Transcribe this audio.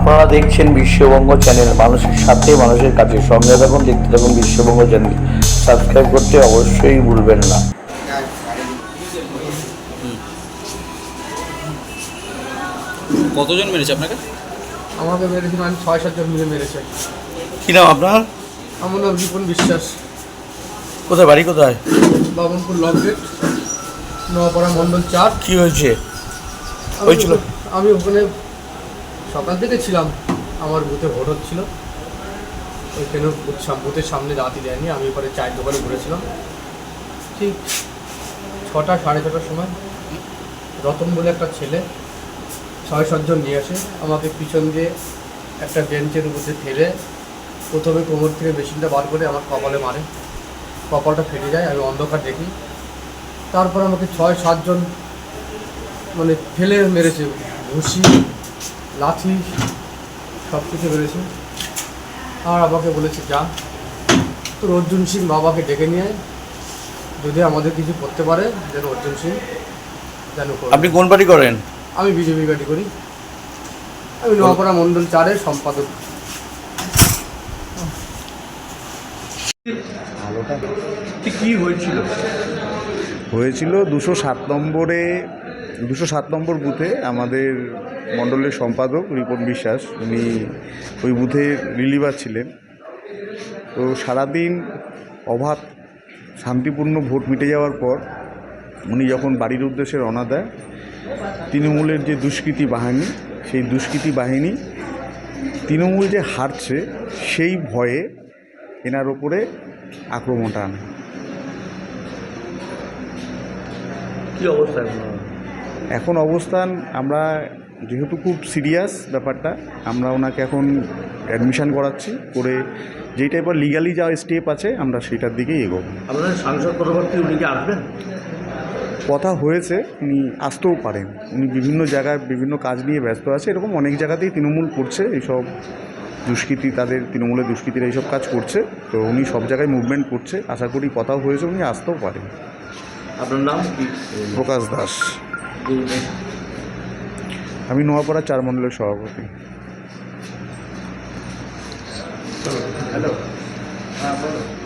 আপনারা দেখছেন বিশ্ববঙ্গ চ্যানেল। মানুষের সাথে মানুষের কাছে সঙ্গে থাকুন দেখতে থাকুন বিশ্ববঙ্গ চ্যানেল। সাবস্ক্রাইব করতে অবশ্যই ভুলবেন না। কতজন মেরেছে আপনাকে? আমাকে মেরেছে মানে ছয় সাতজন মিলে মেরেছে। কি নাম আপনার? আমার নাম রিপন বিশ্বাস। কোথায় বাড়ি কোথায়? বাবনপুর লক গেট নোয়াপাড়া মণ্ডল চার। কি হয়েছে? আমি হয়েছিল? আমি ওখানে সকাল থেকে ছিলাম। আমার বুথে ভোট হচ্ছিল। ওইখানে বুথ বুথের সামনে দাঁড়াতে দেয়নি। আমি এবারে চায়ের দোকানে ঘুরেছিলাম ঠিক ছটা, সাড়ে ছটার সময় রতন বলে একটা ছেলে ছয় সাতজন নিয়ে আসে। আমাকে পিছন দিয়ে একটা বেঞ্চের মধ্যে ফেলে প্রথমে কোমর থেকে মেশিনটা বার করে আমার কপালে মারে। কপালটা ফেটে যায়, আমি অন্ধকার দেখি। তারপর আমাকে ছয় সাতজন মানে ফেলে মেরেছে, ঘুষি লাঠি সব কিছু মেরেছে আর আমাকে বলেছে যা। তোর অর্জুন সিং বাবাকে ডেকে নিয়ে যদি আমাদের কিছু করতে পারে যেন অর্জুন সিং যেন আপনি কোন পার্টি করেন? আমি বিজেপি গাড়ি করি। আমি নোয়াপাড়া মণ্ডল চারের সম্পাদক। কি হয়েছিল? হয়েছিল দুশো সাত নম্বরে দুশো সাত নম্বর বুথে আমাদের মণ্ডলের সম্পাদক রিপন বিশ্বাস উনি ওই বুথে রিলিভার ছিলেন। তো সারাদিন অবাধ শান্তিপূর্ণ ভোট মিটে যাওয়ার পর উনি যখন বাড়ির উদ্দেশ্যে রওনা দেয় তৃণমূলের যে দুষ্কৃতী বাহিনী সেই দুষ্কৃতী বাহিনী তৃণমূল যে হারছে সেই ভয়ে এনার ওপরে আক্রমণটা আনে। কি অবস্থা এখন? এখন অবস্থান আমরা যেহেতু খুব সিরিয়াস ব্যাপারটা আমরা ওনাকে এখন অ্যাডমিশান করাচ্ছি করে যেই টাইপের লিগালি যা স্টেপ আছে আমরা সেটার দিকেই এগোবো। আপনাদের সাংসদ পরবর্তী উনি কি আসবেন? কথা হয়েছে উনি আসতেও পারেন। উনি বিভিন্ন জায়গায় বিভিন্ন কাজ নিয়ে ব্যস্ত আছে এরকম অনেক জায়গাতেই তৃণমূল করছে এইসব দুষ্কৃতি তাদের তৃণমূলের দুষ্কৃতিরা এইসব কাজ করছে তো উনি সব জায়গায় মুভমেন্ট করছে আশা করি কথাও হয়েছে উনি আসতেও পারেন। আপনার নাম প্রকাশ দাস। আমি নোয়াপাড়া চার মণ্ডলের সভাপতি। হ্যালো হ্যাঁ বলো।